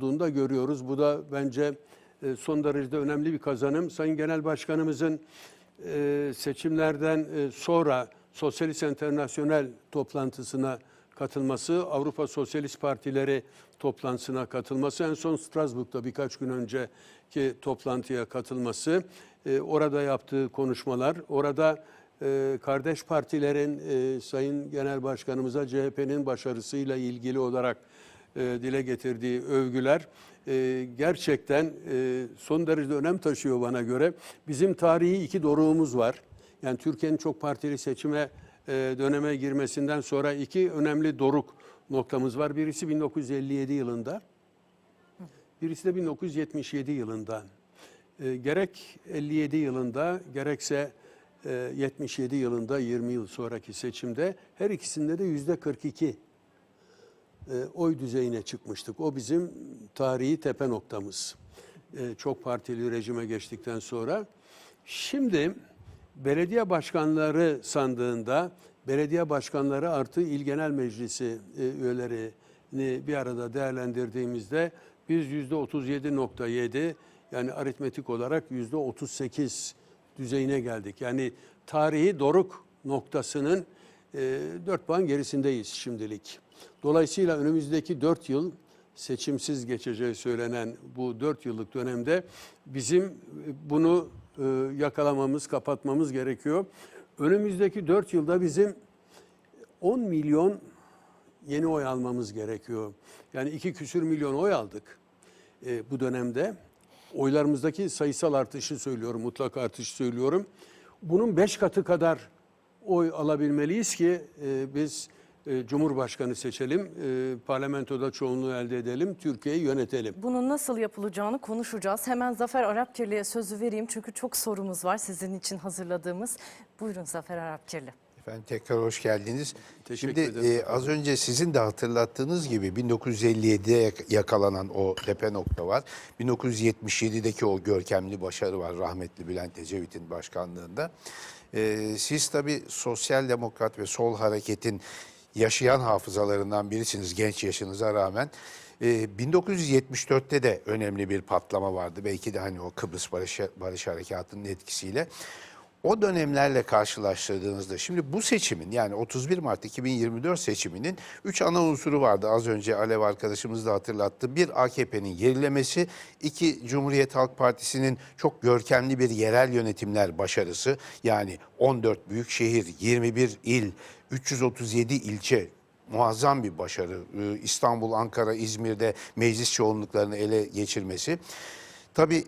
olduğunu da görüyoruz. Bu da bence e, son derece önemli bir kazanım. Sayın Genel Başkanımızın e, seçimlerden e, sonra Sosyalist Enternasyonel toplantısına katılması, Avrupa Sosyalist Partileri toplantısına katılması, en son Strasbourg'da birkaç gün önceki toplantıya katılması, orada yaptığı konuşmalar, orada kardeş partilerin Sayın Genel Başkanımıza CHP'nin başarısıyla ilgili olarak e, dile getirdiği övgüler e, gerçekten e, son derece önem taşıyor bana göre. Bizim tarihi iki doruğumuz var. Yani Türkiye'nin çok partili seçime e, döneme girmesinden sonra iki önemli doruk noktamız var. Birisi 1957 yılında, birisi de 1977 yılında. E, gerek 57 yılında gerekse e, 77 yılında 20 yıl sonraki seçimde her ikisinde de yüzde 42 e, oy düzeyine çıkmıştık. O bizim tarihi tepe noktamız. E, çok partili rejime geçtikten sonra. Şimdi belediye başkanları sandığında belediye başkanları artı il genel meclisi e, üyelerini bir arada değerlendirdiğimizde biz yüzde 37.7 yani aritmetik olarak yüzde 38 düzeyine geldik. Yani tarihi doruk noktasının 4 puan gerisindeyiz şimdilik. Dolayısıyla önümüzdeki 4 yıl seçimsiz geçeceği söylenen bu 4 yıllık dönemde bizim e, bunu e, yakalamamız, kapatmamız gerekiyor. Önümüzdeki 4 yılda bizim 10 milyon yeni oy almamız gerekiyor. Yani iki küsür milyon oy aldık e, bu dönemde. Oylarımızdaki sayısal artışı söylüyorum, mutlak artışı söylüyorum. Bunun beş katı kadar oy alabilmeliyiz ki e, biz e, Cumhurbaşkanı seçelim, e, parlamentoda çoğunluğu elde edelim, Türkiye'yi yönetelim. Bunun nasıl yapılacağını konuşacağız. Hemen Zafer Arapkirli'ye sözü vereyim çünkü çok sorumuz var sizin için hazırladığımız. Buyurun Zafer Arapkirli. Efendim tekrar hoş geldiniz. Teşekkür Şimdi ederim. e, az önce sizin de hatırlattığınız gibi 1957'de yak- yakalanan o tepe nokta var. 1977'deki o görkemli başarı var rahmetli Bülent Ecevit'in başkanlığında. E, siz tabii sosyal demokrat ve sol hareketin yaşayan hafızalarından birisiniz genç yaşınıza rağmen. E, 1974'te de önemli bir patlama vardı. Belki de hani o Kıbrıs Barış, Barış Harekatı'nın etkisiyle. O dönemlerle karşılaştırdığınızda şimdi bu seçimin yani 31 Mart 2024 seçiminin 3 ana unsuru vardı. Az önce Alev arkadaşımız da hatırlattı. Bir AKP'nin gerilemesi, iki Cumhuriyet Halk Partisi'nin çok görkemli bir yerel yönetimler başarısı. Yani 14 büyük şehir, 21 il, 337 ilçe muazzam bir başarı. Ee, İstanbul, Ankara, İzmir'de meclis çoğunluklarını ele geçirmesi. Tabii